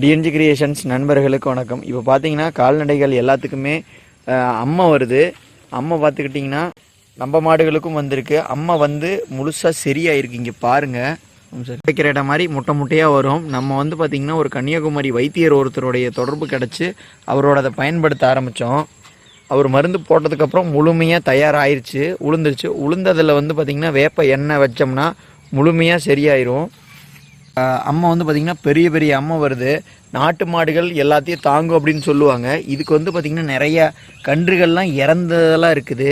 TNG creations நண்பர்களுக்கு வணக்கம். இப்போ பார்த்தீங்கன்னா கால்நடைகள் எல்லாத்துக்குமே அம்மா அம்மை வருது. அம்மை பார்த்துக்கிட்டிங்கன்னா நம்ம மாடுகளுக்கும் வந்திருக்கு. அம்மை வந்து முழுசாக சரியாயிருக்கு. இங்கே பாருங்கள் சார் வைக்கிற இடம் மாதிரி முட்டை முட்டையாக வரும். நம்ம வந்து பார்த்திங்கன்னா ஒரு கன்னியாகுமரி வைத்தியர் ஒருத்தருடைய தொடர்பு கிடச்சி அவரோட அதை பயன்படுத்த ஆரம்பித்தோம் அவர் மருந்து போட்டதுக்கப்புறம் முழுமையாக தயாராகிருச்சு உளுந்துருச்சு. உளுந்ததில் வந்து பார்த்திங்கன்னா வேப்ப எண்ணெய் வச்சோம்னா முழுமையாக சரியாயிரும். அம்மா வந்து பார்த்திங்கன்னா பெரிய பெரிய அம்மை வருது. நாட்டு மாடுகள் எல்லாத்தையும் தாங்கும் அப்படின்னு சொல்லுவாங்க. இதுக்கு வந்து பார்த்திங்கன்னா நிறைய கன்றுகள்லாம் இறந்ததெல்லாம் இருக்குது.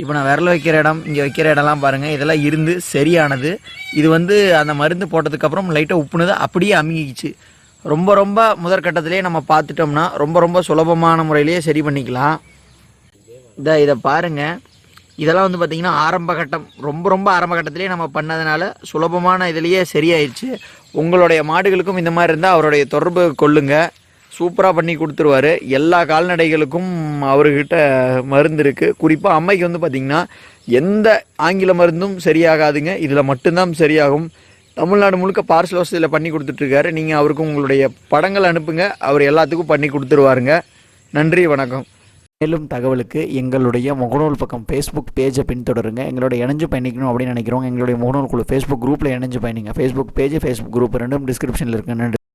இப்போ நான் விரல வைக்கிற இடம் இங்கே வைக்கிற இடம்லாம் பாருங்கள் இதெல்லாம் இருந்து சரியானது. இது வந்து அந்த மருந்து போட்டதுக்கப்புறம் லைட்டாக உப்புனது அப்படியே அமுங்கிச்சு ரொம்ப ரொம்ப முதற்கட்டத்திலே நம்ம பார்த்துட்டோம்னா ரொம்ப ரொம்ப சுலபமான முறையிலேயே சரி பண்ணிக்கலாம். இதை இதை பாருங்கள் இதெல்லாம் வந்து பார்த்திங்கன்னா ஆரம்ப கட்டம். ரொம்ப ரொம்ப ஆரம்ப கட்டத்திலே நம்ம பண்ணதுனால சுலபமான இதுலேயே சரியாயிடுச்சு உங்களுடைய மாடுகளுக்கும் இந்த மாதிரி இருந்தால் அவருடைய தொடர்பு கொள்ளுங்கள் சூப்பராக பண்ணி கொடுத்துருவாரு. எல்லா கால்நடைகளுக்கும் அவர்கிட்ட மருந்து இருக்குது குறிப்பாக அம்மைக்கு வந்து பார்த்திங்கன்னா எந்த ஆங்கில மருந்தும் சரியாகாதுங்க. இதில் மட்டும்தான் சரியாகும். தமிழ்நாடு முழுக்க பார்சல் வசதியில் பண்ணி கொடுத்துட்ருக்காரு. நீங்கள் அவருக்கு உங்களுடைய படங்கள் அனுப்புங்க. அவர் எல்லாத்துக்கும் பண்ணி கொடுத்துருவாருங்க. நன்றி வணக்கம். மேலும் தகவலுக்கு எங்களுடைய முகநூல் பக்கம் ஃபேஸ்புக் பேஜை பின்தொடருங்க. எங்களோட இணைஞ்சு பயணிக்கணும் அப்படின்னு நினைக்கிறோம் எங்களுடைய முகநூல் குழு ஃபேஸ்புக் குரூப்பில் இணைஞ்சு பயணிங்க. ஃபேஸ்புக் பேஜ் ஃபேஸ்புக் குரூப் ரெண்டும் டிஸ்கிரிப்ஷனில் இருக்கு. நன்றி.